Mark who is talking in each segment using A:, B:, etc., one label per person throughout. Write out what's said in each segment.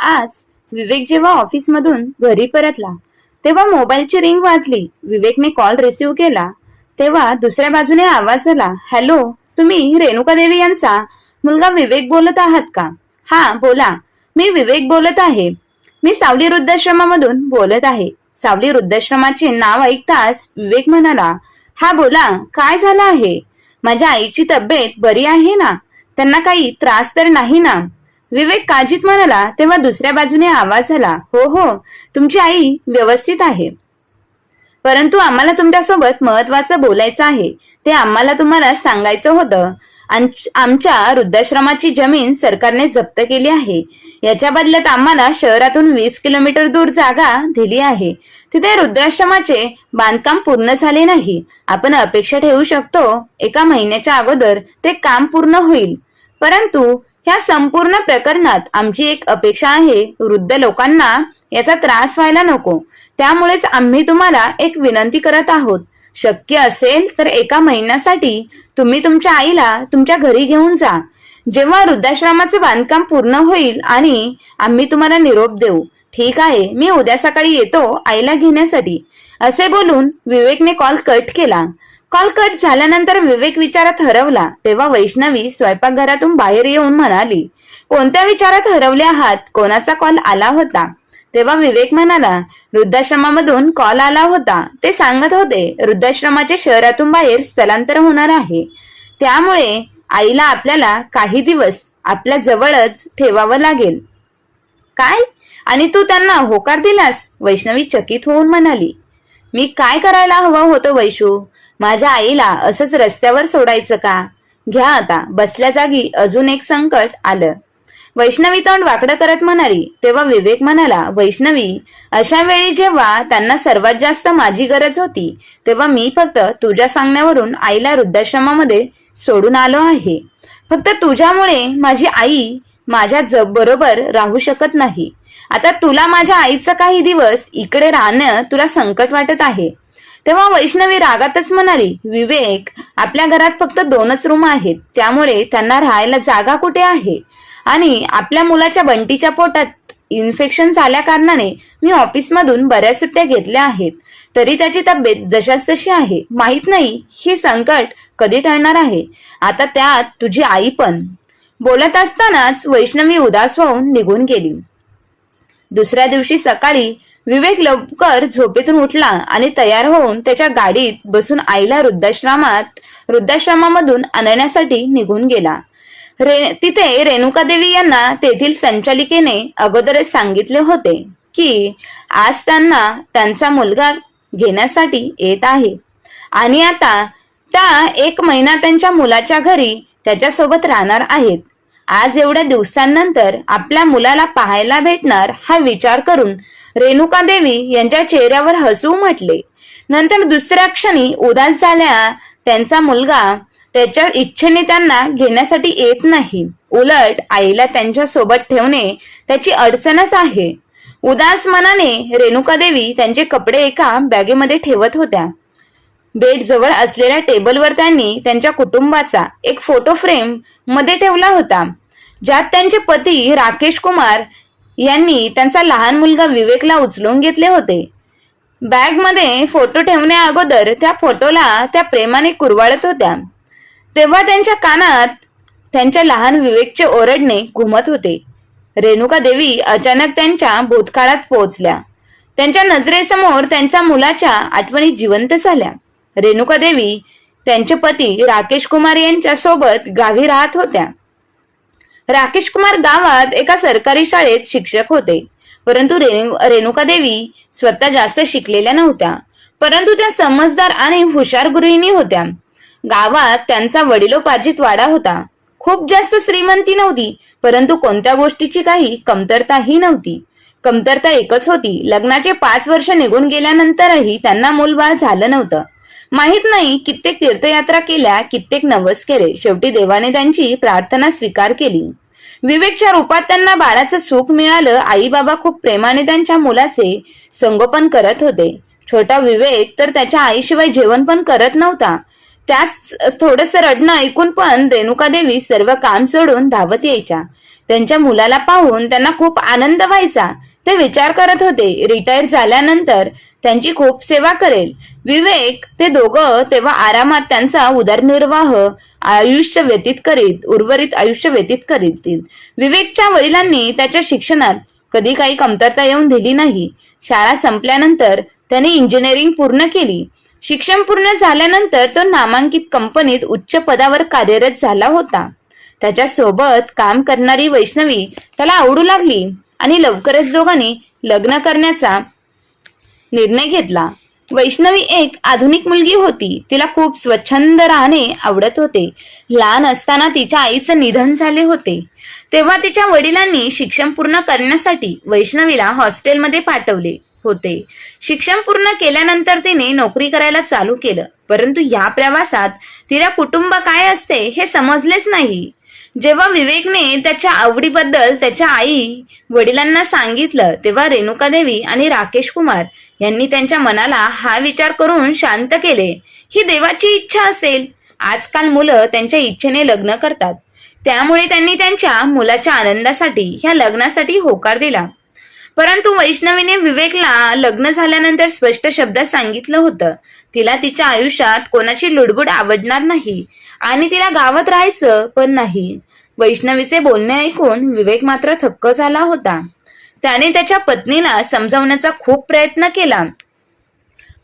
A: आज विवेक जेव्हा ऑफिसमधून घरी परतला तेव्हा मोबाईलची रिंग वाजली. विवेकने कॉल रिसीव्ह केला तेव्हा दुसऱ्या बाजूने आवाज आला हॅलो तुम्ही रेणुका देवी यांचा मुलगा विवेक बोलत आहात का? हा बोला. मी विवेक बोलत आहे. मी सावली वृद्धाश्रमामधून बोलत आहे. सावली वृद्धाश्रमाचे नाव ऐकताच विवेक म्हणाला हा बोला. काय झालं आहे? माझ्या आईची तब्येत बरी आहे ना? त्यांना काही त्रास तर नाही ना? विवेक काळजीत म्हणाला तेव्हा दुसऱ्या बाजूने आवाज आला हो हो तुमची आई व्यवस्थित आहे. परंतु आम्हाला तुमच्यासोबत महत्वाचं बोलायचं आहे. ते आम्हाला तुम्हाला सांगायचं होतं. आमच्या वृद्धाश्रमाची जमीन सरकारने जप्त केली आहे. याच्या बदल्यात आम्हाला शहरातून वीस किलोमीटर दूर जागा दिली आहे. तिथे वृद्धाश्रमाचे बांधकाम पूर्ण झाले नाही. आपण अपेक्षा ठेवू शकतो एका महिन्याच्या अगोदर ते काम पूर्ण होईल. परंतु ह्या संपूर्ण प्रकरणात आमची एक अपेक्षा आहे वृद्ध लोकांना याचा त्रास व्हायला नको. त्यामुळेच आम्ही तुम्हाला एक विनंती करत आहोत. शक्य असेल तर एका महिन्यासाठी तुम्ही तुमच्या आईला तुमच्या घरी घेऊन जा. जेव्हा वृद्धाश्रमाचे बांधकाम पूर्ण होईल आणि आम्ही तुम्हाला निरोप देऊ. ठीक आहे मी उद्या सकाळी येतो आईला घेण्यासाठी. असे बोलून विवेकने कॉल कट केला. कॉल कट झाल्यानंतर विवेक विचारात हरवला. तेव्हा वैष्णवी स्वयंपाकघरातून बाहेर येऊन म्हणाली कोणत्या विचारात हरवले आहात? कोणाचा कॉल आला होता? तेव्हा विवेक म्हणाला वृद्धाश्रमामधून कॉल आला होता. ते सांगत होते वृद्धाश्रमाचे शहरातून बाहेर स्थलांतर होणार आहे. त्यामुळे आईला आपल्याला काही दिवस आपल्या जवळच ठेवावं लागेल. काय? आणि तू त्यांना होकार दिलास? वैष्णवी चकित होऊन म्हणाली मी काय करायला हवं होतं वैशू? माझ्या आईला असंच रस्त्यावर सोडायचं का? घ्या आता. बसल्या जागी अजून एक संकट आलं. वैष्णवी तोंड वाकडं करत म्हणाली. तेव्हा विवेक म्हणाला वैष्णवी अशा वेळी जेव्हा त्यांना सर्वात जास्त माझी गरज होती तेव्हा मी फक्त तुझ्या सांगण्यावरून आईला वृद्धाश्रमामध्ये सोडून आलो आहे. फक्त तुझ्यामुळे माझी आई माझ्या ज बरोबर राहू शकत नाही. आता तुला माझ्या आईचा काही दिवस इकडे राहणं तुला संकट वाटत आहे. तेव्हा वैष्णवी रागातच म्हणाली विवेक आपल्या घरात फक्त दोनच रूम आहेत. त्यामुळे त्यांना राहायला जागा कुठे आहे? आणि आपल्या मुलाच्या बंटीच्या पोटात इन्फेक्शन झाल्या कारणाने मी ऑफिसमधून बऱ्याच सुट्ट्या घेतल्या आहेत. तरी त्याची तब्येत जशाच तशी आहे. माहीत नाही हे संकट कधी टळणार आहे? आता त्यात तुझी आई पण बोलत असतानाच वैष्णवी उदास होऊन निघून गेली. दुसऱ्या दिवशी सकाळी विवेक लवकर झोपेतून उठला आणि तयार होऊन त्याच्या गाडीत बसून आईला वृद्धाश्रमात वृद्धाश्रमामधून आणण्यासाठी निघून गेला. रे तिथे रेणुका देवी यांना तेथील संचालिकेने अगोदरच सांगितले होते की आज त्यांना त्यांचा मुलगा घेण्यासाठी येत आहे. आणि आता त्या एक महिना त्यांच्या मुलाच्या घरी त्याच्यासोबत राहणार आहेत. आज एवढ्या दिवसांनंतर आपल्या मुलाला पाहायला भेटणार हा विचार करून रेणुका देवी यांच्या चेहऱ्यावर हसू म्हटले. नंतर दुसऱ्या क्षणी उदास झाल्या त्यांचा मुलगा त्याच्या इच्छेने त्यांना घेण्यासाठी येत नाही. उलट आईला त्यांच्यासोबत ठेवणे त्याची अडचणच आहे. उदास मनाने रेणुका देवी त्यांचे कपडे एका बॅगेमध्ये ठेवत होत्या. बेड जवळ असलेल्या टेबलवर त्यांनी त्यांच्या कुटुंबाचा एक फोटो फ्रेममध्ये ठेवला होता. ज्यात त्यांचे पती राकेश कुमार यांनी त्यांचा लहान मुलगा विवेकला उचलून घेतले होते. बॅगमध्ये फोटो ठेवण्या अगोदर त्या फोटोला त्या प्रेमाने कुरवाळत होत्या. तेव्हा त्यांच्या कानात त्यांच्या लहान विवेकचे ओरडणे घुमत होते. रेणुका देवी अचानक त्यांच्या भूतकाळात पोहोचल्या. त्यांच्या नजरेसमोर त्यांच्या मुलाच्या आठवणी जिवंत झाल्या. रेणुका देवी त्यांचे पती राकेश कुमार यांच्या सोबत गावी राहत होत्या. राकेश कुमार गावात एका सरकारी शाळेत शिक्षक होते. परंतु रेणु रेणुका देवी स्वतः जास्त शिकलेल्या नव्हत्या. परंतु त्या समजदार आणि हुशार गृहिणी होत्या. गावात त्यांचा वडिलोपार्जित वाडा होता. खूप जास्त श्रीमंती नव्हती परंतु कोणत्या गोष्टीची काही कमतरताही नव्हती. कमतरता एकच होती लग्नाचे पाच वर्ष निघून गेल्यानंतरही त्यांना मूलबाळ झालं नव्हतं. माहीत नाही कित्येक तीर्थयात्रा केल्या कित्येक नवस केले. शेवटी देवाने त्यांची प्रार्थना स्वीकार केली. विवेकच्या रूपात त्यांना बाळाचं सुख मिळालं आई बाबा खूप प्रेमाने त्यांच्या मुलाचे संगोपन करत होते. छोटा विवेक तर त्याच्या आईशिवाय जेवण पण करत नव्हता. त्याच थोडस रडणं ऐकून पण रेणुका देवी सर्व काम सोडून धावत यायच्या. त्यांच्या मुलाला पाहून त्यांना खूप आनंद व्हायचा. ते विचार करत होते रिटायर झाल्यानंतर त्यांची खूप सेवा करेल. विवेक ते दोघं तेव्हा आरामात त्यांचा उदरनिर्वाह आयुष्य व्यतीत करीत उर्वरित आयुष्य व्यतीत करीत विवेकच्या वडिलांनी त्याच्या शिक्षणात कधी काही कमतरता येऊन दिली नाही. शाळा संपल्यानंतर त्याने इंजिनिअरिंग पूर्ण केली. शिक्षण पूर्ण झाल्यानंतर तो नामांकित कंपनीत उच्च पदावर कार्यरत झाला होता. त्याच्यासोबत काम करणारी वैष्णवी त्याला आवडू लागली आणि लवकरच दोघांनी लग्न करण्याचा निर्णय घेतला. वैष्णवी एक आधुनिक मुलगी होती. तिला खूप स्वच्छंद राहणे आवडत होते. लहान असताना तिच्या आईचं निधन झाले होते. तेव्हा तिच्या वडिलांनी शिक्षण पूर्ण करण्यासाठी वैष्णवीला हॉस्टेलमध्ये पाठवले होते. शिक्षण पूर्ण केल्यानंतर तिने नोकरी करायला चालू केलं. परंतु या प्रवासात तिला कुटुंब काय असते हे समजलेच नाही. जेव्हा विवेकने त्याच्या आवडीबद्दल त्याच्या आई वडिलांना सांगितलं तेव्हा रेणुका देवी आणि राकेश कुमार यांनी त्यांच्या मनाला हा विचार करून शांत केले. ही देवाची इच्छा असेल. आजकाल मुलं त्यांच्या इच्छेने लग्न करतात. त्यामुळे त्यांनी त्यांच्या मुलाच्या आनंदासाठी ह्या लग्नासाठी होकार दिला. परंतु वैष्णवीने विवेकला लग्न झाल्यानंतर स्पष्ट शब्दात सांगितलं होतं तिला तिच्या आयुष्यात कोणाची लुडबुड आवडणार नाही. आणि तिला गावात राहायचं पण नाही. वैष्णवीचे बोलणे ऐकून विवेक मात्र थक्क झाला होता. त्याने त्याच्या पत्नीला समजावण्याचा खूप प्रयत्न केला.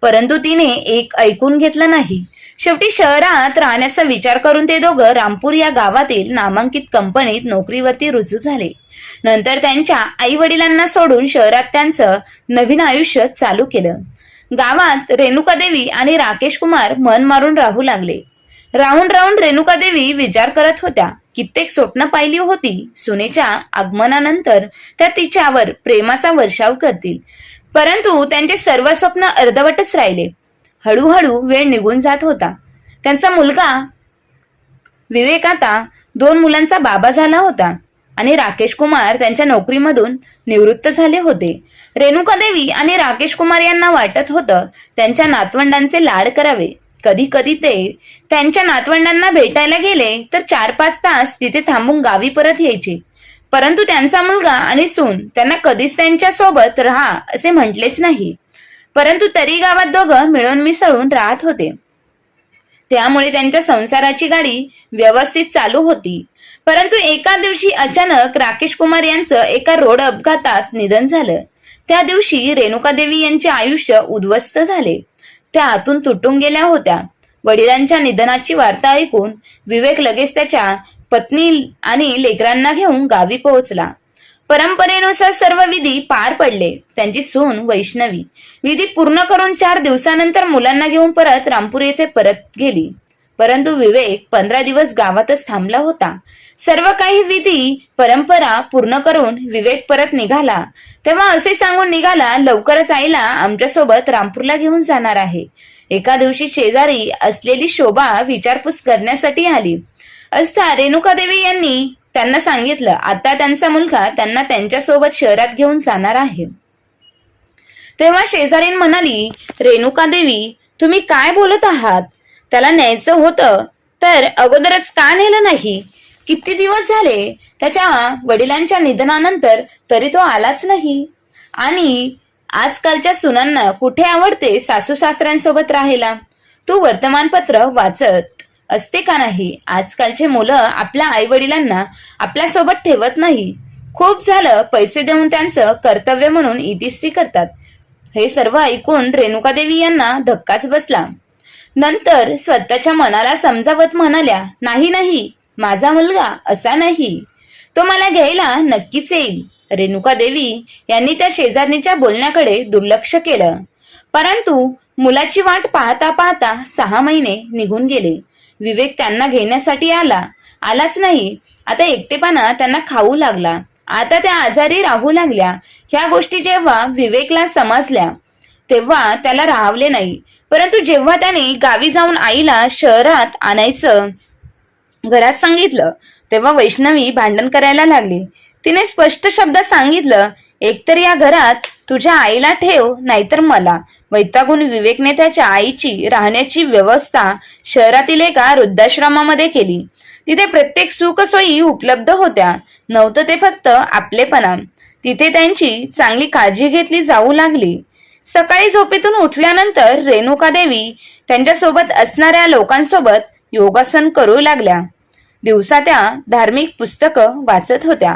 A: परंतु तिने एक ऐकून घेतलं नाही. शेवटी शहरात राहण्याचा विचार करून ते दोघं रामपूर या गावातील नामांकित कंपनीत नोकरीवरती रुजू झाले. नंतर त्यांच्या आई वडिलांना सोडून शहरात त्यांचं नवीन आयुष्य चालू केलं. गावात रेणुका देवी आणि राकेश कुमार मन मारून राहू लागले. राहून राहून रेणुका देवी विचार करत होत्या. कित्येक स्वप्न पाहिली होती. सुनेच्या आगमनानंतर त्या तिच्यावर प्रेमाचा वर्षाव करतील. परंतु त्यांचे सर्व स्वप्न अर्धवटच राहिले. हळूहळू वेळ निघून जात होता. त्यांचा मुलगा विवेक आता दोन मुलांचा बाबा झाला होता आणि राकेश कुमार त्यांच्या नोकरीमधून निवृत्त झाले होते. रेणुका देवी आणि राकेश कुमार यांना वाटत होतं त्यांच्या नातवंडांचे लाड करावे. कधी कधी ते त्यांच्या नातवंडांना भेटायला गेले तर चार पाच तास तिथे थांबून गावी परत यायचे. परंतु त्यांचा मुलगा आणि सून त्यांना कधीच त्यांच्यासोबत राहा असे म्हटलेच नाही. परंतु तरी गावात दोघं मिळून मिसळून राहत होते. त्यामुळे त्यांच्या संसाराची गाडी व्यवस्थित चालू होती. परंतु एका दिवशी अचानक राकेश कुमार यांचं एका रोड अपघातात निधन झालं. त्या दिवशी रेणुका देवी यांचे आयुष्य उद्ध्वस्त झाले. त्या आतून तुटून गेल्या होत्या. वडिलांच्या निधनाची वार्ता ऐकून विवेक लगेच त्याच्या पत्नी आणि लेकरांना घेऊन गावी पोहोचला. परंपरेनुसार सर्व विधी पार पडले. त्यांची सून वैष्णवी. विधी पूर्ण करून चार दिवसानंतर मुलांना घेऊन परत रामपूर येथे परत गेली. परंतु विवेक पंधरा दिवस गावातच थांबला होता. सर्व काही विधी परंपरा पूर्ण करून विवेक परत निघाला. तेव्हा असे सांगून निघाला लवकरच आईला आमच्यासोबत रामपूरला घेऊन जाणार आहे. एका दिवशी शेजारी असलेली शोभा विचारपूस करण्यासाठी आली. असता रेणुका देवी यांनी त्यांना सांगितलं आता त्यांचा मुलगा त्यांना त्यांच्यासोबत शहरात घेऊन जाणार आहे. तेव्हा शेजारीन म्हणाली रेणुका देवी तुम्ही काय बोलत आहात? त्याला न्यायचं होतं तर अगोदरच का नेलं नाही? किती दिवस झाले त्याच्या वडिलांच्या निधनानंतर तरी तो आलाच नाही. आणि आजकालच्या सुनांना कुठे आवडते सासू सासऱ्यांसोबत राहायला? तू वर्तमानपत्र वाचत असते का नाही? आजकालचे मुलं आपल्या आई वडिलांना आपल्यासोबत ठेवत नाही. खूप झालं पैसे देऊन त्यांचं कर्तव्य म्हणून इतिश्री करतात. हे सर्व ऐकून रेणुकादेवी यांना धक्काच बसला. नंतर स्वतःच्या मनाला समजावत म्हणाल्या नाही नाही. माझा मुलगा असा नाही. तो मला घ्यायला नक्कीच येईल. रेणुका देवी यांनी त्या शेजारणीच्या बोलण्याकडे दुर्लक्ष केलं. परंतु मुलाची वाट पाहता पाहता सहा महिने निघून गेले. विवेक त्यांना घेण्यासाठी आला. आलाच नाही. आता एकटेपणा त्यांना खाऊ लागला. आता त्या आजारी राहू लागल्या. ह्या गोष्टी जेव्हा विवेकला समजल्या तेव्हा त्याला राहवले नाही. परंतु जेव्हा त्याने गावी जाऊन आईला शहरात आणायचं घरात सांगितलं तेव्हा वैष्णवी भांडण करायला लागली. तिने स्पष्ट शब्दात सांगितलं एकतर या घरात तुझ्या आईला ठेव नाहीतर मला. वैतागून विवेकने त्याच्या आईची राहण्याची व्यवस्था शहरातील एका वृद्धाश्रमामध्ये केली. तिथे प्रत्येक सुखसोयी उपलब्ध होत्या. नव्हतं ते फक्त आपलेपणा. तिथे त्यांची चांगली काळजी घेतली जाऊ लागली. सकाळी झोपेतून उठल्यानंतर रेणुका देवी त्यांच्यासोबत असणाऱ्या लोकांसोबत योगासन करू लागल्या. दिवसा त्या धार्मिक पुस्तकं वाचत होत्या.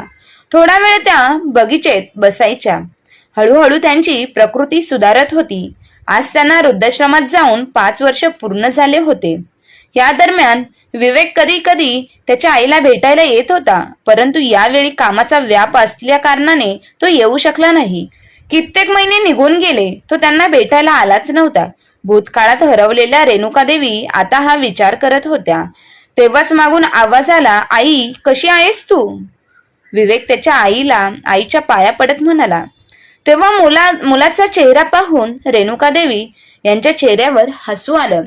A: थोडा वेळ त्या बगीचेत बसायच्या. हळूहळू त्यांची प्रकृती सुधारत होती. आज त्यांना वृद्धाश्रमात जाऊन पाच वर्ष पूर्ण झाले होते. या दरम्यान विवेक कधी कधी त्याच्या आईला भेटायला येत होता परंतु यावेळी कामाचा व्याप असल्या कारणाने तो येऊ शकला नाही. कित्येक महिने निघून गेले तो त्यांना भेटायला आलाच नव्हता. भूतकाळात हरवलेल्या रेणुका देवी आता हा विचार करत होत्या. तेव्हाच मागून आवाज आला आई कशी आहेस तू? विवेक त्याच्या आईला आईच्या पाया पडत म्हणाला. तेव्हा मुला मुलाचा चेहरा पाहून रेणुका देवी यांच्या चेहऱ्यावर हसू आलं.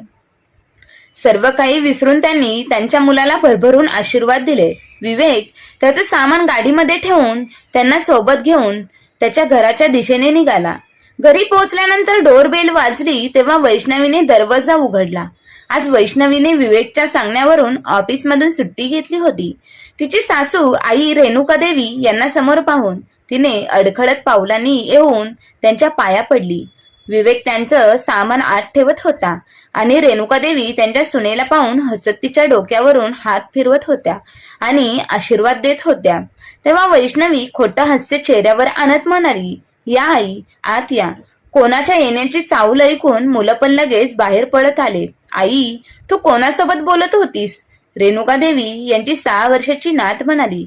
A: सर्व काही विसरून त्यांनी त्यांच्या मुलाला भरभरून आशीर्वाद दिले. विवेक त्याचं सामान गाडीमध्ये ठेवून त्यांना सोबत घेऊन त्याच्या घराच्या दिशेने निघाला. घरी पोहोचल्यानंतर डोरबेल वाजली तेव्हा वैष्णवीने दरवाजा उघडला. आज वैष्णवीने विवेकच्या सांगण्यावरून ऑफिसमधून सुट्टी घेतली होती. तिची सासू आई रेणुका देवी यांना समोर पाहून तिने अडखळत पावलांनी येऊन त्यांच्या पाया पडली. विवेक त्यांचं सामान आत ठेवत होता आणि रेणुका देवी त्यांच्या सुनेला पाहून हसत तिच्या डोक्यावरून हात फिरवत होत्या आणि आशीर्वाद देत होत्या. तेव्हा वैष्णवी खोटं हास्य चेहऱ्यावर आणत म्हणाली या आई आत या. कोणाच्या येण्याची चावल ऐकून मुलं पण लगेच बाहेर पडत आले. आई तू कोणासोबत बोलत होतीस? रेणुका देवी यांची सहा वर्षाची नात म्हणाली.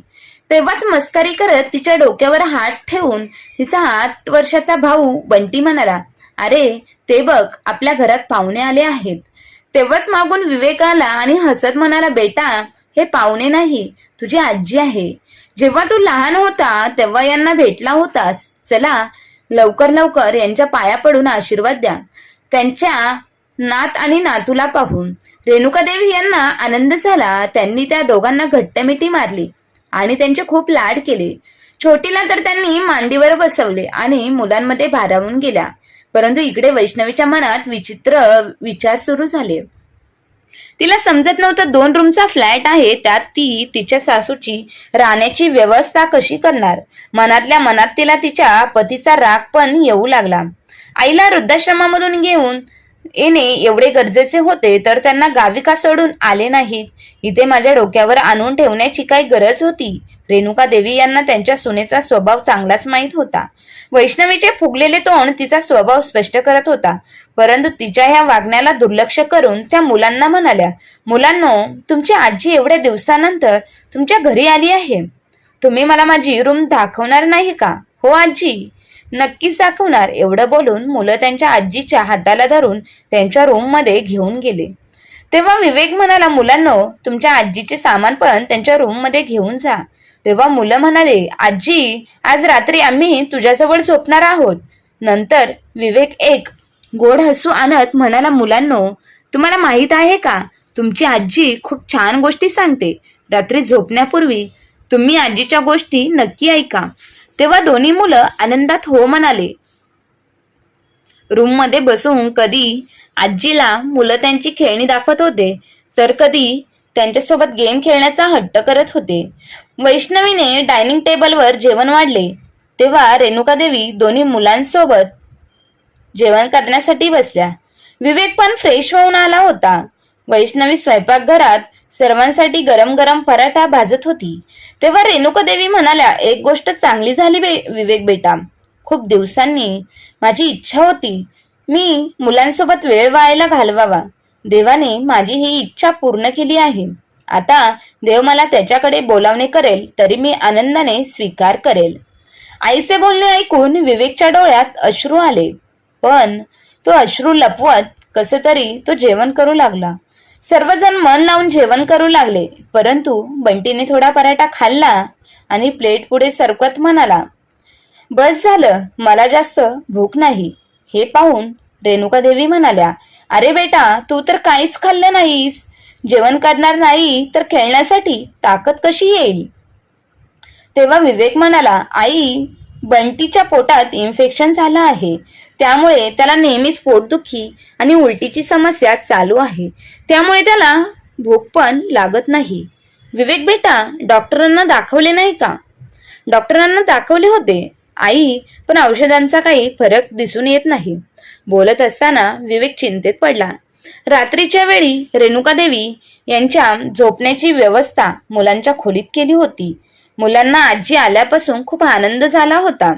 A: तेव्हाच मस्करी करत तिच्या डोक्यावर हात ठेवून तिचा आठ वर्षाचा भाऊ बंटी म्हणाला अरे ते बघ आपल्या घरात पाहुणे आले आहेत. तेव्हाच मागून विवेक आला आणि हसत म्हणाला बेटा हे पाहुणे नाही तुझी आजी आहे. जेव्हा तू लहान होता तेव्हा यांना भेटला होतास. चला लवकर लवकर यांच्या पाया पडून आशीर्वाद द्या. त्यांच्या नात आणि नातूला पाहून रेणुका देवी यांना आनंद झाला. त्यांनी त्या दोघांना घट्टमिटी मारली आणि त्यांचे खूप लाड केले. छोटीला तर त्यांनी मांडीवर बसवले आणि मुलांमध्ये भारावून गेल्या. परंतु इकडे वैष्णवीच्या मनात विचित्र विचार सुरू झाले. तिला समजत नव्हतं दोन रूमचा फ्लॅट आहे त्यात ती तिच्या सासूची राहण्याची व्यवस्था कशी करणार. मनातल्या मनात तिला तिच्या पतीचा राग पण येऊ लागला. आईला वृद्धाश्रमामधून घेऊन येणे एवढे गरजेचे होते तर त्यांना गावी का सोडून आले नाहीत? इथे माझ्या डोक्यावर आणून ठेवण्याची काय गरज होती? रेणुका देवी यांना त्यांच्या सुनेचा स्वभाव चांगलाच माहीत होता. वैष्णवीचे फुगलेले तोंड तिचा स्वभाव स्पष्ट करत होता. परंतु तिच्या ह्या वागण्याला दुर्लक्ष करून त्या मुलांना म्हणाल्या मुलांनो तुमची आजी एवढ्या दिवसानंतर तुमच्या घरी आली आहे. तुम्ही मला माझी रूम दाखवणार नाही का? हो आजी. नक्कीच दाखवणार एवढं बोलून मुलं त्यांच्या आजीच्या हाताला धरून त्यांच्या रूममध्ये घेऊन गेले. तेव्हा विवेक म्हणाला मुलांनो तुमच्या आजीचे सामान पण त्यांच्या रूममध्ये घेऊन जा. तेव्हा मुलं म्हणाले आजी आज रात्री आम्ही तुझ्याजवळ झोपणार आहोत. नंतर विवेक एक गोड हसू आणत म्हणाला मुलांनो तुम्हाला माहीत आहे का? तुमची आजी खूप छान गोष्टी सांगते. रात्री झोपण्यापूर्वी तुम्ही आजीच्या गोष्टी नक्की ऐका. तेव्हा दोन्ही मुलं आनंदात हो म्हणाले. रूममध्ये बसून कधी आजीला मुलं त्यांची खेळणी दाखवत होते तर कधी त्यांच्यासोबत गेम खेळण्याचा हट्ट करत होते. वैष्णवीने डायनिंग टेबलवर जेवण वाढले. तेव्हा रेणुका देवी दोन्ही मुलांसोबत जेवण करण्यासाठी बसल्या. विवेक पण फ्रेश होऊन आला होता. वैष्णवी स्वयंपाकघरात सर्वांसाठी गरम गरम पराठा भाजत होती. तेव्हा रेणुका देवी म्हणाल्या एक गोष्ट चांगली झाली बे विवेक बेटा. खूप दिवसांनी माझी इच्छा होती. मी मुलांसोबत वेळ वायाला घालवावा. देवाने माझी ही इच्छा पूर्ण केली आहे. आता देव मला त्याच्याकडे बोलावणे करेल तरी मी आनंदाने स्वीकार करेल. आईचे बोलणे ऐकून विवेकच्या डोळ्यात अश्रू आले. पण तो अश्रू लपवत कस तरी तो जेवण करू लागला. सर्वजण मन लावून जेवण करू लागले. परंतु बंटीने थोडा पराठा खाल्ला आणि प्लेट पुढे सरकत म्हणाला बस झालं मला जास्त भूक नाही. हे पाहून रेणुका देवी म्हणाल्या अरे बेटा तू तर काहीच खाल्लं नाहीस. जेवण करणार नाही तर खेळण्यासाठी ताकद कशी येईल? तेव्हा विवेक म्हणाला आई बंटीच्या पोटात इन्फेक्शन झालं आहे. त्यामुळे त्याला नेहमीच पोटदुखी आणि उलटीची समस्या चालू आहे. त्यामुळे त्याला भूक पण लागत नाही. विवेक बेटा डॉक्टरांना दाखवले नाही का? डॉक्टरांना दाखवले होते. आई पण औषधांचा काही फरक दिसून येत नाही. बोलत असताना विवेक चिंतेत पडला. रात्रीच्या वेळी रेणुका देवी यांच्या झोपण्याची व्यवस्था मुलांच्या खोलीत केली होती. मुलांना आजी आल्यापासून खूप आनंद झाला होता.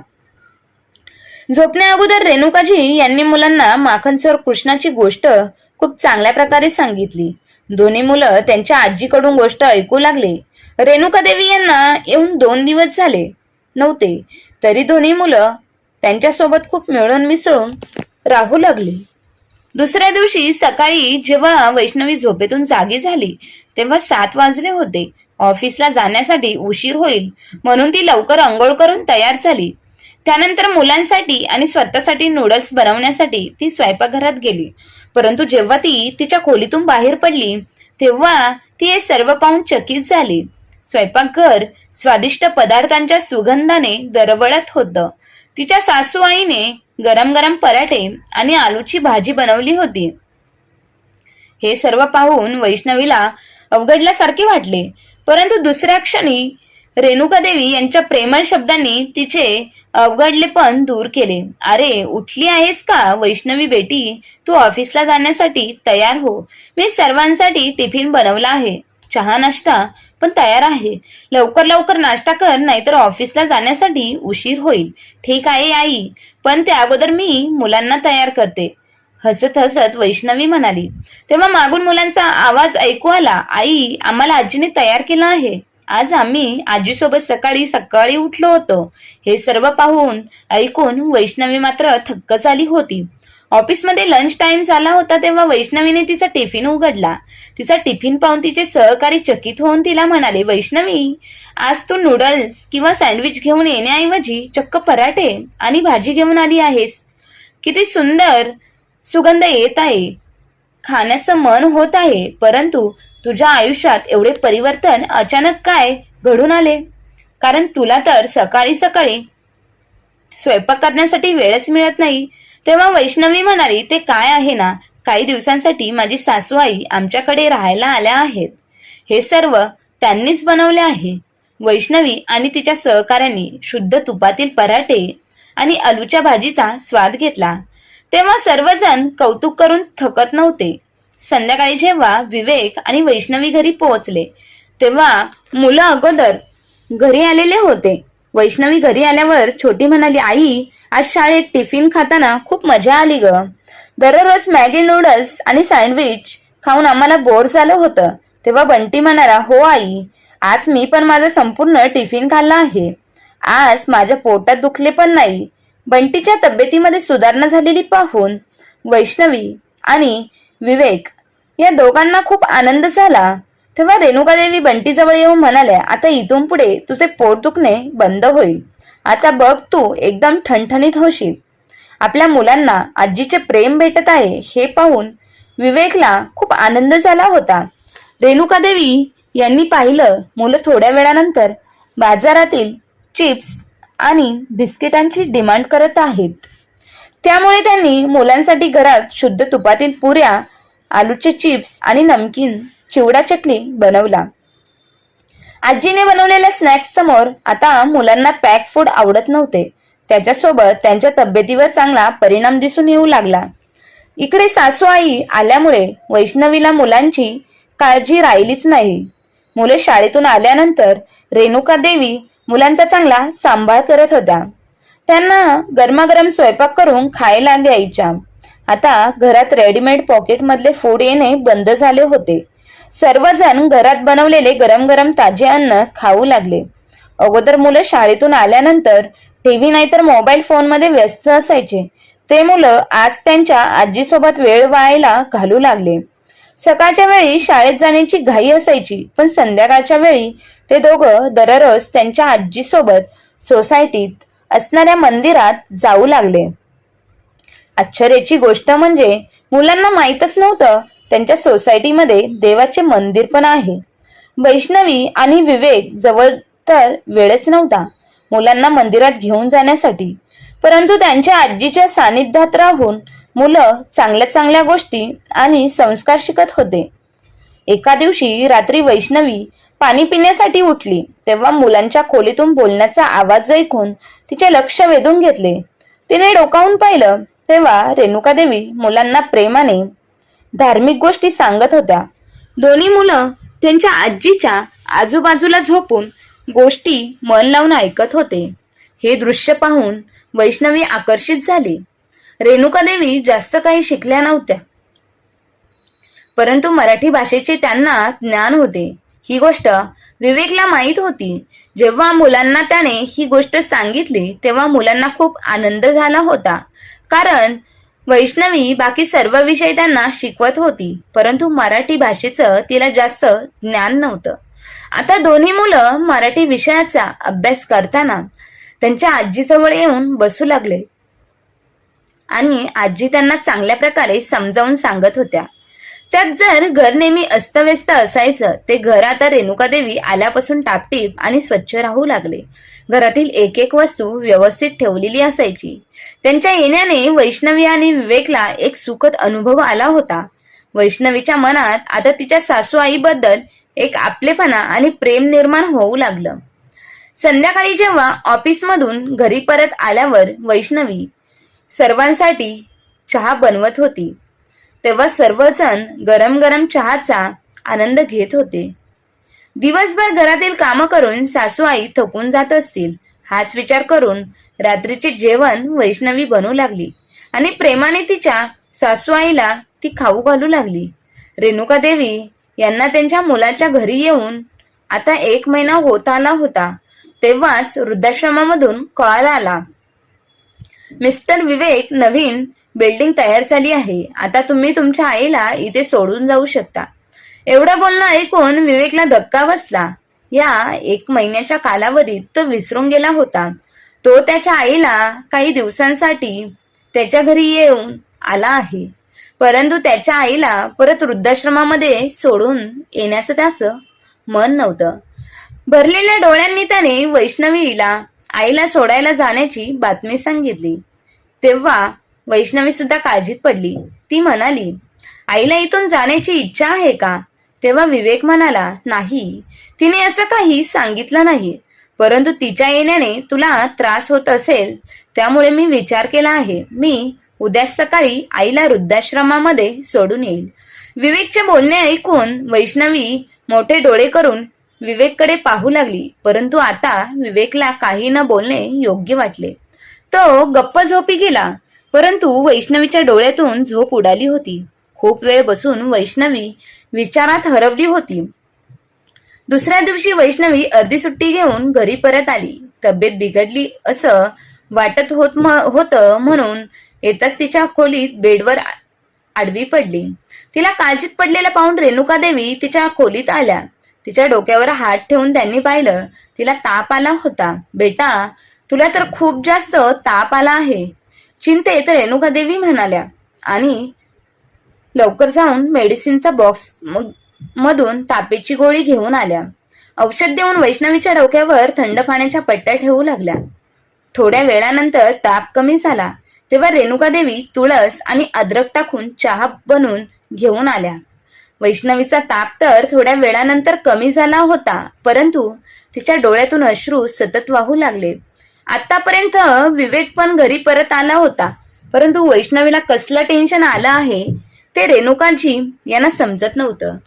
A: झोपण्या अगोदर रेणुकाजी यांनी मुलांना माखनसर कृष्णाची गोष्ट खूप चांगल्या प्रकारे सांगितली. दोन्ही मुलं त्यांच्या आजीकडून गोष्ट ऐकू लागले. रेणुका देवी यांना येऊन दोन दिवस झाले. नव्हते. तरी दोन्ही मुलं त्यांच्यासोबत खूप मिळून मिसळून राहू लागली. दुसऱ्या दिवशी सकाळी जेव्हा वैष्णवी झोपेतून जागी झाली तेव्हा सात वाजले होते. ऑफिसला जाण्यासाठी उशीर होईल म्हणून ती लवकर अंघोळ करून तयार झाली. त्यानंतर मुलांसाठी आणि स्वतःसाठी नूडल्स बनवण्यासाठी ती स्वयंपाकघरात गेली. परंतु जेव्हा ती तिच्या खोलीतून बाहेर पडली तेव्हा ती हे सर्व पाहून चकित झाली. स्वयंपाकघर स्वादिष्ट पदार्थांच्या सुगंधाने दरवळत होतं. तिच्या सासू आईने गरम गरम पराठे आणि आलूची भाजी बनवली होती. हे सर्व पाहून वैष्णवीला अवघडल्यासारखे वाटले. परंतु दुसऱ्या क्षणी रेणुका देवी यांच्या प्रेमळ शब्दांनी तिचे अवघडले पण दूर केले. अरे उठली आहेस का? वैष्णवी बेटी तू ऑफिसला जाण्यासाठी तयार हो. मी सर्वांसाठी टिफिन बनवला आहे. चहा नाश्ता पण तयार आहे. लवकर लवकर नाश्ता कर नाहीतर ऑफिसला जाण्यासाठी उशीर होईल. ठीक आहे आई. पण त्या अगोदर मी मुलांना तयार करते. हसत हसत वैष्णवी म्हणाली तेव्हा मागून मुलांचा आवाज ऐकू आला आई आम्हाला आजीने तयार केला आहे. आज आम्ही आजीसोबत सकाळी सकाळी उठलो होतो. हे सर्व पाहून ऐकून वैष्णवी मात्र थक्क झाली होती. ऑफिसमध्ये लंच टाइम झाला होता तेव्हा वैष्णवीने तिचा टिफिन उघडला. तिचा टिफिन पाहून तिचे सहकारी चकित होऊन तिला म्हणाले वैष्णवी आज तू नूडल्स किंवा सँडविच घेऊन येण्याऐवजी चक्क पराठे आणि भाजी घेऊन आली आहेस. किती सुंदर! सुगंध येत आहे. खाण्याचं मन होत आहे परंतु तुझ्या आयुष्यात एवढे परिवर्तन अचानक काय घडून आले? कारण तुला तर सकाळी सकाळी स्वयंपाक करण्यासाठी वेळच मिळत नाही. तेव्हा वैष्णवी म्हणाली ते काय आहे ना? काही दिवसांसाठी माझी सासू आई आमच्याकडे राहायला आल्या आहेत. हे सर्व त्यांनीच बनवले आहे. वैष्णवी आणि तिच्या सहकाऱ्यांनी शुद्ध तुपातील पराठे आणि आलूच्या भाजीचा स्वाद घेतला. तेव्हा सर्वजण कौतुक करून थकत नव्हते. संध्याकाळी जेव्हा विवेक आणि वैष्णवी घरी पोहोचले तेव्हा मुलं अगोदर घरी आलेले होते. वैष्णवी घरी आल्यावर छोटी म्हणाली आई आज शाळेत टिफिन खाताना खूप मजा आली ग. दररोज मॅगी नूडल्स आणि सँडविच खाऊन आम्हाला बोर झालं होतं. तेव्हा बंटी म्हणाला हो आई आज मी पण माझा संपूर्ण टिफिन खाल्ला आहे. आज माझ्या पोटात दुखले पण नाही. बंटीच्या तब्येतीमध्ये सुधारणा झालेली पाहून वैष्णवी आणि विवेक या दोघांना खूप आनंद झाला. तेव्हा रेणुकादेवी बंटीजवळ येऊन म्हणाल्या आता इथून पुढे तुझे पोट दुखणे बंद होईल. आता बघ तू एकदम ठणठणीत होशील. आपल्या मुलांना आजीचे प्रेम भेटत आहे. हे पाहून विवेकला खूप आनंद झाला होता. रेणुकादेवी यांनी पाहिलं मुलं थोड्या वेळानंतर बाजारातील चिप्स आणि बिस्किटांची डिमांड करत आहेत. त्यामुळे त्यांनी मुलांसाठी घरात शुद्ध तुपातील पुऱ्या आलूचे चिप्स आणि नमकीन चिवडा चकली बनवला. आजीने बनवलेल्या स्नॅक्स समोर आता मुलांना पॅक फूड आवडत नव्हते. त्याच्यासोबत त्यांच्या तब्येतीवर चांगला परिणाम दिसून येऊ लागला. इकडे सासू आई आल्यामुळे वैष्णवीला मुलांची काळजी राहिलीच नाही. मुले शाळेतून आल्यानंतर रेणुका देवी मुलांचा चांगला सांभाळ करत होत्या. त्यांना गरमागरम स्वयंपाक करून खायला घ्यायच्या आता घरात रेडीमेड पॉकेट मधले फूड येणे बंद झाले होते. सर्वजण घरात बनवलेले गरम गरम ताजे अन्न खाऊ लागले. अगोदर मुलं शाळेतून आल्यानंतर टीव्ही नाहीतर मोबाईल फोनमध्ये व्यस्त असायचे. ते मुलं आज त्यांच्या आजीसोबत वेळ वायाला घालू लागले. सकाळच्या वेळी शाळेत जाण्याची घाई असायची पण संध्याकाळच्या वेळी ते दोघं दररोज त्यांच्या आजीसोबत सोसायटीत असणाऱ्या मंदिरात जाऊ लागले. आश्चर्याची गोष्ट म्हणजे मुलांना माहीतच नव्हतं त्यांच्या सोसायटीमध्ये देवाचे मंदिर पण आहे. वैष्णवी आणि विवेक जवळ तर वेळच नव्हता मुलांना मंदिरात घेऊन जाण्यासाठी. परंतु त्यांच्या आजीच्या सानिध्यात राहून मुलं चांगल्या चांगल्या गोष्टी आणि संस्कार शिकत होते. एका दिवशी रात्री वैष्णवी पाणी पिण्यासाठी उठली. तेव्हा मुलांच्या खोलीतून बोलण्याचा आवाज ऐकून तिचे लक्ष वेधून घेतले. तिने डोकावून पाहिलं तेव्हा रेणुका देवी मुलांना प्रेमाने धार्मिक गोष्टी सांगत होत्या. दोन्ही मुलं त्यांच्या आजीच्या आजूबाजूला झोपून गोष्टी मन लावून ऐकत होते. हे दृश्य पाहून वैष्णवी आकर्षित झाली. रेणुका देवी जास्त काही शिकल्या नव्हत्या. परंतु मराठी भाषेचे त्यांना ज्ञान होते. ही गोष्ट विवेकला माहीत होती. जेव्हा मुलांना त्याने ही गोष्ट सांगितली तेव्हा मुलांना खूप आनंद झाला होता. कारण वैष्णवी बाकी सर्व विषय त्यांना शिकवत होती परंतु मराठी भाषेचं तिला जास्त ज्ञान नव्हतं. आता दोन्ही मुलं मराठी विषयाचा अभ्यास करताना त्यांच्या आजीजवळ येऊन बसू लागले. आणि आजी त्यांना चांगल्या प्रकारे समजावून सांगत होत्या. त्यात जर घर नेहमी अस्तव्यस्त असायचं ते घर आता रेणुका देवी आल्यापासून टापटीप आणि स्वच्छ राहू लागले. घरातील एक एक वस्तू व्यवस्थित ठेवलेली असायची. त्यांच्या येण्याने वैष्णवी आणि विवेकला एक सुखद अनुभव आला होता. वैष्णवीच्या मनात आता तिच्या सासू आईबद्दल एक आपलेपणा आणि प्रेम निर्माण होऊ लागलं. संध्याकाळी जेव्हा ऑफिसमधून घरी परत आल्यावर वैष्णवी सर्वांसाठी चहा बनवत होती. तेव्हा सर्वजण गरम गरम चहाचा आनंद घेत होते. दिवसभर घरातील कामं करून सासू आई थकून जात असतील हाच विचार करून रात्रीचे जेवण वैष्णवी बनवू लागली आणि प्रेमाने तिच्या सासू आईला ती खाऊ घालू लागली. रेणुका देवी यांना त्यांच्या मुलाच्या घरी येऊन आता एक महिना होत आला होता तेव्हाच वृद्धाश्रमामधून कॉल आला. मिस्टर विवेक नवीन बिल्डिंग तयार झाली आहे. आता तुम्ही तुमच्या आईला इथे सोडून जाऊ शकता. एवढं बोलणं ऐकून विवेकला धक्का बसला. या एक महिन्याच्या कालावधीत तो विसरून गेला होता. तो त्याच्या आईला काही दिवसांसाठी त्याच्या घरी येऊन आला आहे. परंतु त्याच्या आईला परत वृद्धाश्रमामध्ये सोडून येण्याचं त्याचं मन नव्हतं. भरलेल्या डोळ्यांनी त्याने वैष्णवीला आईला सोडायला जाण्याची बातमी सांगितली. तेव्हा वैष्णवी सुद्धा काळजीत पडली. ती म्हणाली आईला इथून जाण्याची इच्छा आहे का? तेव्हा विवेक म्हणाला नाही. तिने असं काही सांगितलं नाही. परंतु तिच्या येण्याने तुला त्रास होत असेल त्यामुळे मी विचार केला आहे. मी उद्या सकाळी आईला वृद्धाश्रमामध्ये सोडून येईल. विवेकचे बोलणे ऐकून वैष्णवी मोठे डोळे करून विवेककडे पाहू लागली परंतु आता विवेकला काही न बोलणे योग्य वाटले. तो गप्प झोपी गेला परंतु वैष्णवीच्या डोळ्यातून झोप उडाली होती. खूप वेळ बसून वैष्णवी विचारात हरवली होती. दुसऱ्या दिवशी वैष्णवी अर्धी सुट्टी घेऊन घरी परत आली. तब्येत बिघडली असं वाटत होत होतं म्हणून येताच तिच्या खोलीत बेडवर आ- आडवी पडली. तिला काळजीत पडलेला पाहून रेणुका देवी तिच्या खोलीत आल्या. तिच्या डोक्यावर हात ठेवून त्यांनी पाहिलं तिला ताप आला होता. बेटा तुला तर खूप जास्त ताप आला आहे. चिंतेत रेणुका देवी म्हणाल्या. आणि लवकर जाऊन मेडिसिनचा बॉक्स म- मधून तापेची गोळी घेऊन आल्या. औषध देऊन वैष्णवीच्या डोक्यावर थंड पाण्याच्या पट्ट्या ठेवू लागल्या. थोड्या वेळानंतर ताप कमी झाला. तेव्हा रेणुका देवी तुळस आणि अद्रक टाकून चहा बनवून घेऊन आल्या. वैष्णवीचा ताप तर थोड्या वेळानंतर कमी झाला होता परंतु तिच्या डोळ्यातून अश्रू सतत वाहू लागले. आतापर्यंत विवेक पण घरी परत आला होता परंतु वैष्णवीला कसलं टेन्शन आलं आहे ते रेणुकाजी यांना समजत नव्हतं.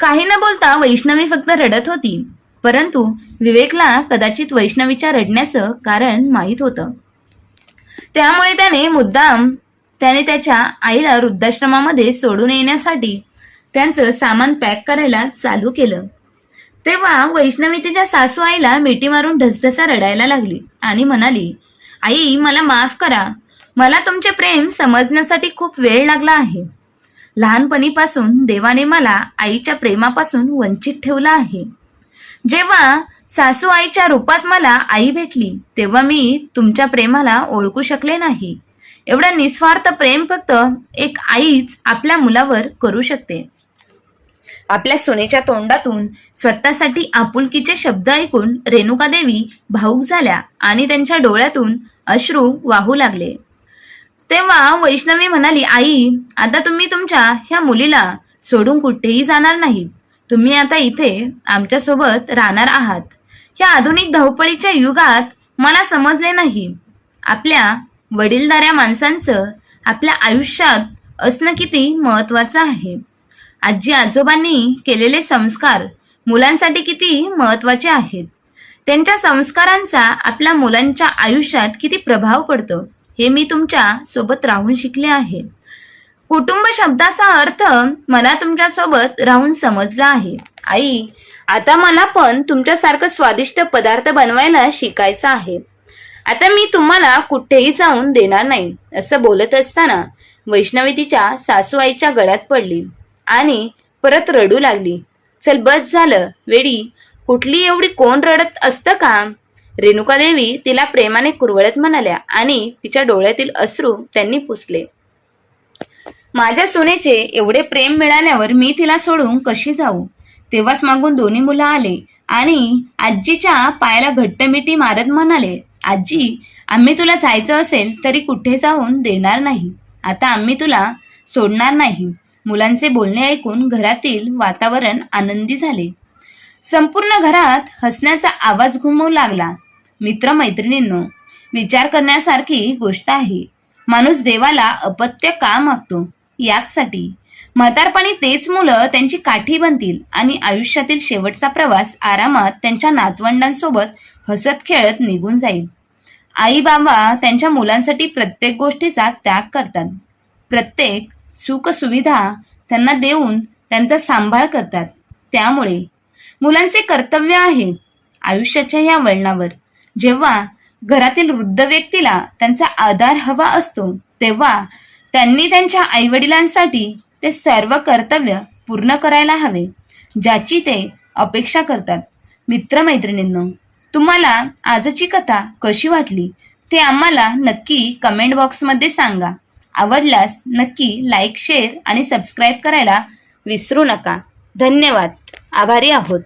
A: काही न बोलता वैष्णवी फक्त रडत होती परंतु विवेकला कदाचित वैष्णवीच्या रडण्याचं कारण माहीत होतं. त्यामुळे त्याने मुद्दाम त्याने त्याच्या आईला वृद्धाश्रमामध्ये सोडून येण्यासाठी त्यांचं सामान पॅक करायला चालू केलं. तेव्हा वैष्णवी तिच्या सासू आईला मिठी मारून ढसढसा रडायला लागली आणि म्हणाली आई मला माफ करा. मला तुमचे प्रेम समजण्यासाठी खूप वेळ लागला आहे. लहानपणीपासून देवाने मला आईच्या प्रेमापासून वंचित ठेवलं आहे. जेव्हा सासू आईच्या रूपात मला आई भेटली तेव्हा मी तुमच्या प्रेमाला ओळखू शकले नाही. एवढं निस्वार्थ प्रेम फक्त एक आईच आपल्या मुलावर करू शकते. आपल्या सुनेच्या तोंडातून स्वतःसाठी आपुलकीचे शब्द ऐकून रेणुका देवी भाऊक झाल्या आणि त्यांच्या डोळ्यातून अश्रू वाहू लागले. तेव्हा वैष्णवी म्हणाली आई आता तुम्ही तुमच्या ह्या मुलीला सोडून कुठेही जाणार नाहीत. तुम्ही आता इथे आमच्यासोबत राहणार आहात. ह्या आधुनिक धावपळीच्या युगात मला समजले नाही. आपल्या वडीलधाऱ्या माणसांचं आपल्या आयुष्यात असणं किती महत्वाचं आहे. आजी आजोबांनी केलेले संस्कार मुलांसाठी किती महत्त्वाचे आहेत. त्यांच्या संस्कारांचा आपल्या मुलांच्या आयुष्यात किती प्रभाव पडतो हे मी तुमच्यासोबत राहून शिकले आहे. कुटुंब शब्दाचा अर्थ मला तुमच्यासोबत राहून समजला आहे. आई आता मला पण तुमच्यासारखं स्वादिष्ट पदार्थ बनवायला शिकायचं आहे. आता मी तुम्हाला कुठेही जाऊन देणार नाही असं बोलत असताना वैष्णवी तिच्या सासू आईच्या गळ्यात पडली. आणि परत रडू लागली. चल बस झालं. वेडी कुठली एवढी कोण रडत असतं का? रेणुका देवी तिला प्रेमाने कुरवळत म्हणाल्या आणि तिच्या डोळ्यातील अश्रू त्यांनी पुसले. माझ्या सुनेचे एवढे प्रेम मिळाल्यावर मी तिला सोडून कशी जाऊ? तेव्हाच मागून दोन्ही मुलं आले आणि आजीच्या पायाला घट्ट मिठी मारत म्हणाले आजी आम्ही तुला जायचं असेल तरी कुठे जाऊन देणार नाही. आता आम्ही तुला सोडणार नाही. मुलांचे बोलणे ऐकून घरातील वातावरण आनंदी झाले. संपूर्ण घरात हसण्याचा आवाज घुमवू लागला. मित्रमैत्रिणींनो विचार करण्यासारखी गोष्ट आहे. माणूस देवाला अपत्य का मागतो? याचसाठी म्हातारपणी तेच मुलं त्यांची काठी बनतील आणि आयुष्यातील शेवटचा प्रवास आरामात त्यांच्या नातवंडांसोबत हसत खेळत निघून जाईल. आई बाबा त्यांच्या मुलांसाठी प्रत्येक गोष्टीचा त्याग करतात. प्रत्येक सुखसुविधा त्यांना देऊन त्यांचा सांभाळ करतात. त्यामुळे मुलांचे कर्तव्य आहे आयुष्याच्या या वळणावर. जेव्हा घरातील वृद्ध व्यक्तीला त्यांचा आधार हवा असतो तेव्हा त्यांनी त्यांच्या आईवडिलांसाठी ते सर्व कर्तव्य पूर्ण करायला हवे ज्याची ते अपेक्षा करतात. मित्रमैत्रिणींनो तुम्हाला आजची कथा कशी वाटली ते आम्हाला नक्की कमेंट बॉक्समध्ये सांगा. आवडल्यास नक्की लाईक शेअर आणि सबस्क्राईब करायला विसरू नका. धन्यवाद. आभारी आहोत.